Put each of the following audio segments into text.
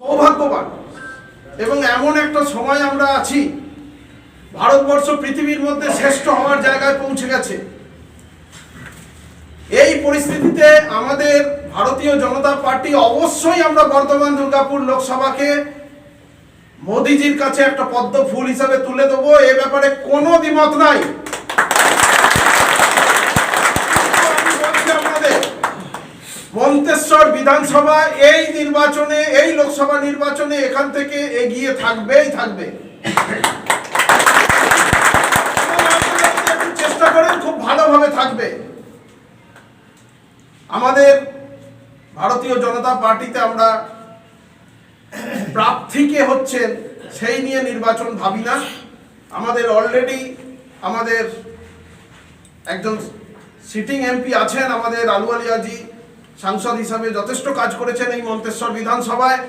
সৌভাগ্যবান। এবং এমন একটা সময় আমরা আছি, ভারতবর্ষ পৃথিবীর মধ্যে শ্রেষ্ঠ হওয়ার জায়গায় পৌঁছে গেছে। এই পরিস্থিতিতে আমাদের ভারতীয় জনতা পার্টি অবশ্যই আমরা বর্ধমান দুর্গাপুর লোকসভাকে মোদিজির কাছে একটা পদ্ম ফুল হিসাবে তুলে দেবো, এ ব্যাপারে কোনো দ্বিমত নাই। মন্তেশ্বর বিধানসভা এই নির্বাচনে, এই লোকসভা নির্বাচনে এখান থেকে এগিয়ে থাকবেই থাকবে। চেষ্টা করেন, খুব ভালোভাবে থাকবে। আমাদের ভারতীয় জনতা পার্টিতে আমরা প্রার্থীকে হচ্ছেন, সেই নিয়ে নির্বাচন ভাবি না। আমাদের অলরেডি আমাদের একজন সিটিং এমপি আছেন, আমাদের আলুয়ালিয়াজি সাংসদ হিসাবে যথেষ্ট কাজ করেছেন এই মন্তেশ্বর বিধানসভায়।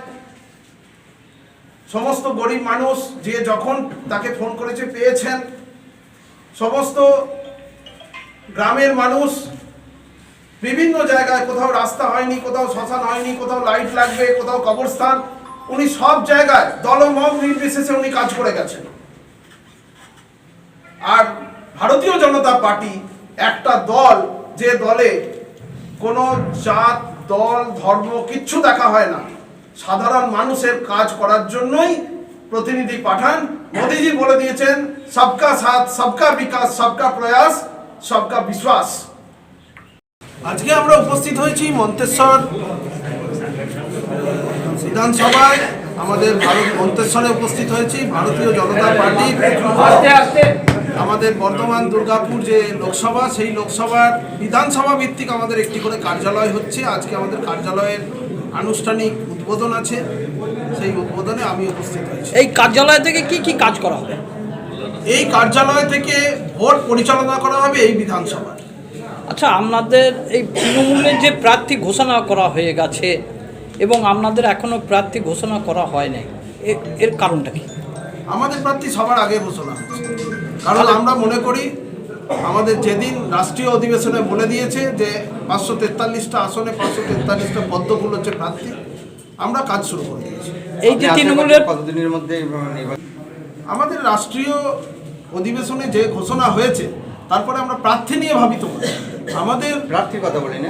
সমস্ত গরিব মানুষ যে যখন তাকে ফোন করেছে পেয়েছেন। সমস্ত গ্রামের মানুষ বিভিন্ন জায়গায় কোথাও রাস্তা হয়নি, কোথাও শ্মশান হয়নি, কোথাও লাইট লাগবে, কোথাও কবরস্থান। উনি সব জায়গায় দলমত নির্বিশেষে উনি কাজ করে গেছেন। আর ভারতীয় জনতা পার্টি একটা দল, যে দলে কোনো জাত, দল, ধর্ম কিচ্ছু দেখা হয় না। সাধারণ মানুষের কাজ করার জন্যই প্রতিনিধি পাঠান। মোদিজি বলে দিয়েছেন, সবকা সাথ, সবকা বিকাশ, সবকা প্রয়াস, সবকা বিশ্বাস। আজকে আমরা উপস্থিত হয়েছি মন্তেশ্বর বিধানসভায় আমাদের ভারত মন্তেশ্বরে উপস্থিত হয়েছি। ভারতীয় জনতা পার্টি আমাদের বর্তমান দুর্গাপুর যে লোকসভা সেই লোকসভার বিধানসভা ভিত্তিক আমাদের একটি করে কার্যালয় হচ্ছে। আজকে আমাদের কার্যালয়ের আনুষ্ঠানিক উদ্বোধন আছে। সেই উদ্বোধনে আমি উপস্থিত হয়েছি। এই কার্যালয় থেকে কি কি কাজ করা হবে? এই কার্যালয় থেকে ভোট পরিচালনা করা হবে এই বিধানসভায়। আচ্ছা আপনাদের এই তৃণমূলের যে প্রার্থী ঘোষণা করা হয়ে গেছে এবং আপনাদের এখনও প্রার্থী ঘোষণা করা হয় নাই। এর কারণটা কি? আমাদের প্রার্থী সবার আগে ঘোষণা। কারণ আমরা মনে করি আমাদের যেদিন রাষ্ট্রীয় অধিবেশনে বলে দিয়েছে যে পাঁচশো তেতাল্লিশটা আসনে পাঁচশো তেতাল্লিশটা পদ্মফুল হচ্ছে প্রার্থী আমরা কাজ শুরু করে দিয়েছি। এই যে তৃণমূলের কতদিনের মধ্যে আমাদের রাষ্ট্রীয় অধিবেশনে যে ঘোষণা হয়েছে তারপরে আমরা প্রার্থী নিয়ে ভাবিত করি আমাদের প্রার্থীর কথা বলি না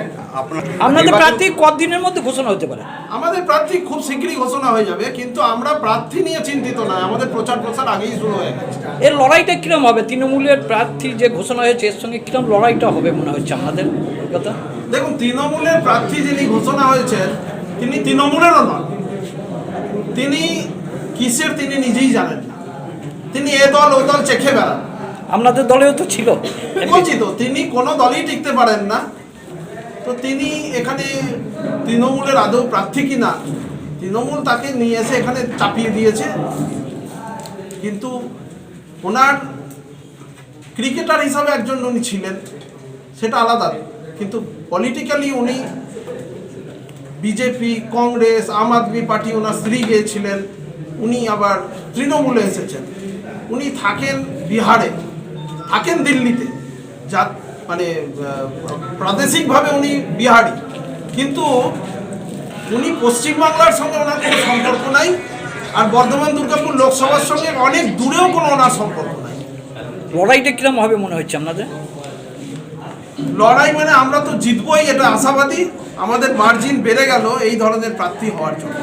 আপনাদের প্রার্থী কদিনের মধ্যে ঘোষণা হতে পারে? আমাদের প্রার্থী খুব শীঘ্রই ঘোষণা হয়ে যাবে কিন্তু আমরা প্রার্থী নিয়ে চিন্তিত নয় আমাদের প্রচার প্রসার আগেই শুরু হয়ে গেছে। এর লড়াইটা কিরম হবে? তৃণমূলের প্রার্থী যে ঘোষণা হয়েছে এর সঙ্গে কিরম লড়াইটা হবে মনে হচ্ছে আমাদের কথা? দেখুন তৃণমূলের প্রার্থী যিনি ঘোষণা হয়েছেন তিনি তৃণমূলেরও নন। তিনি কিসের তিনি নিজেই জানেন না। তিনি এ দল ও দল চেখে বেড়ান। আপনাদের দলেও তো ছিল। বলছি তো তিনি কোনো দলই টিকতে পারেন না। তো তিনি এখানে তৃণমূলের আদৌ প্রার্থী কি না তৃণমূল তাকে নিয়ে এসে এখানে চাপিয়ে দিয়েছে। কিন্তু ওনার ক্রিকেটার হিসাবে একজন উনি ছিলেন সেটা আলাদা। কিন্তু পলিটিক্যালি উনি বিজেপি কংগ্রেস আম আদমি পার্টি ওনার স্ত্রী গিয়েছিলেন উনি আবার তৃণমূলে এসেছেন। উনি থাকেন বিহারে। থাকেন দিল্লিতে। যা মানে প্রাদেশিকভাবে উনি বিহারি। কিন্তু উনি পশ্চিমবাংলার সঙ্গে ওনার কোনো সম্পর্ক নাই আর বর্ধমান দুর্গাপুর লোকসভার সঙ্গে অনেক দূরেও কোনো ওনার সম্পর্ক নাই। লড়াইটা কিরম হবে মনে হচ্ছে আপনাদের? লড়াই মানে আমরা তো জিতবই এটা আশাবাদী। আমাদের মার্জিন বেড়ে গেল এই ধরনের প্রার্থী হওয়ার জন্য।